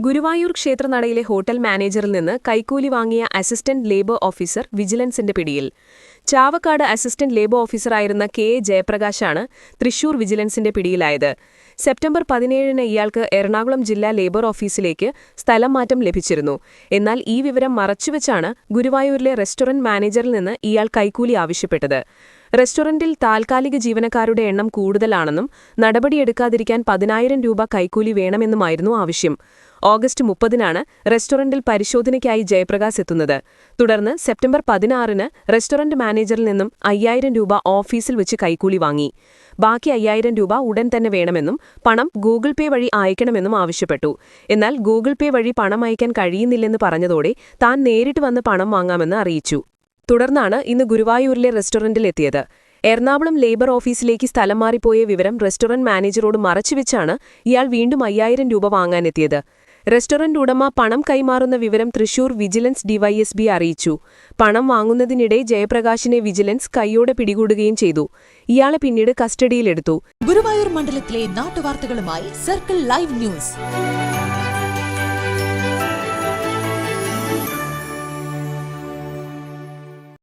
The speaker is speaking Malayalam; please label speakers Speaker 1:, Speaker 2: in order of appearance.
Speaker 1: ഗുരുവായൂർ ക്ഷേത്രനടയിലെ ഹോട്ടൽ മാനേജറിൽ നിന്ന് കൈക്കൂലി വാങ്ങിയ അസിസ്റ്റന്റ് ലേബർ ഓഫീസർ വിജിലൻസിന്റെ പിടിയിൽ. ചാവക്കാട് അസിസ്റ്റന്റ് ലേബർ ഓഫീസറായിരുന്ന കെ. എ. ജയപ്രകാശാണ് തൃശൂർ വിജിലൻസിന്റെ പിടിയിലായത്. സെപ്റ്റംബർ പതിനേഴിന് ഇയാൾക്ക് എറണാകുളം ജില്ലാ ലേബർ ഓഫീസിലേക്ക് സ്ഥലം മാറ്റം ലഭിച്ചിരുന്നു. എന്നാൽ ഈ വിവരം മറച്ചുവെച്ചാണ് ഗുരുവായൂരിലെ റെസ്റ്റോറന്റ് മാനേജറിൽ നിന്ന് ഇയാൾ കൈക്കൂലി ആവശ്യപ്പെട്ടത്. റെസ്റ്റോറന്റിൽ താൽക്കാലിക ജീവനക്കാരുടെ എണ്ണം കൂടുതലാണെന്നും നടപടിയെടുക്കാതിരിക്കാൻ പതിനായിരം രൂപ കൈക്കൂലി വേണമെന്നുമായിരുന്നു ആവശ്യം. ഓഗസ്റ്റ് മുപ്പതിനാണ് റെസ്റ്റോറന്റിൽ പരിശോധനയ്ക്കായി ജയപ്രകാശ് എത്തുന്നത്. തുടർന്ന് സെപ്റ്റംബർ പതിനാറിന് റെസ്റ്റോറന്റ് മാനേജറിൽ നിന്നും അയ്യായിരം രൂപ ഓഫീസിൽ വെച്ച് കൈക്കൂലി വാങ്ങി. ബാക്കി അയ്യായിരം രൂപ ഉടൻ തന്നെ വേണമെന്നും പണം ഗൂഗിൾ പേ വഴി അയക്കണമെന്നും ആവശ്യപ്പെട്ടു. എന്നാൽ ഗൂഗിൾ പേ വഴി പണം അയക്കാൻ കഴിയുന്നില്ലെന്ന് പറഞ്ഞതോടെ താൻ നേരിട്ട് വന്ന് പണം വാങ്ങാമെന്ന് അറിയിച്ചു. തുടർന്നാണ് ഇന്ന് ഗുരുവായൂരിലെ റെസ്റ്റോറന്റിൽ എത്തിയത് എറണാകുളം ലേബർ ഓഫീസിലേക്ക് സ്ഥലം മാറിപ്പോയ വിവരം റെസ്റ്റോറന്റ് മാനേജറോട് മറച്ചുവെച്ചാണ് ഇയാൾ വീണ്ടും അയ്യായിരം രൂപ വാങ്ങാനെത്തിയത്. റെസ്റ്റോറന്റ് ഉടമ പണം കൈമാറുന്ന വിവരം തൃശൂർ വിജിലൻസ് ഡിവൈഎസ്ബി അറിയിച്ചു. പണം വാങ്ങുന്നതിനിടെ ജയപ്രകാശിനെ വിജിലൻസ് കൈയോടെ പിടികൂടുകയും ചെയ്തു. ഇയാളെ പിന്നീട് കസ്റ്റഡിയിലെടുത്തു.
Speaker 2: ഗുരുവായൂർ മണ്ഡലത്തിലെ നാട്ടുവാർത്തകളുമായി സർക്കിൾ ലൈവ് ന്യൂസ്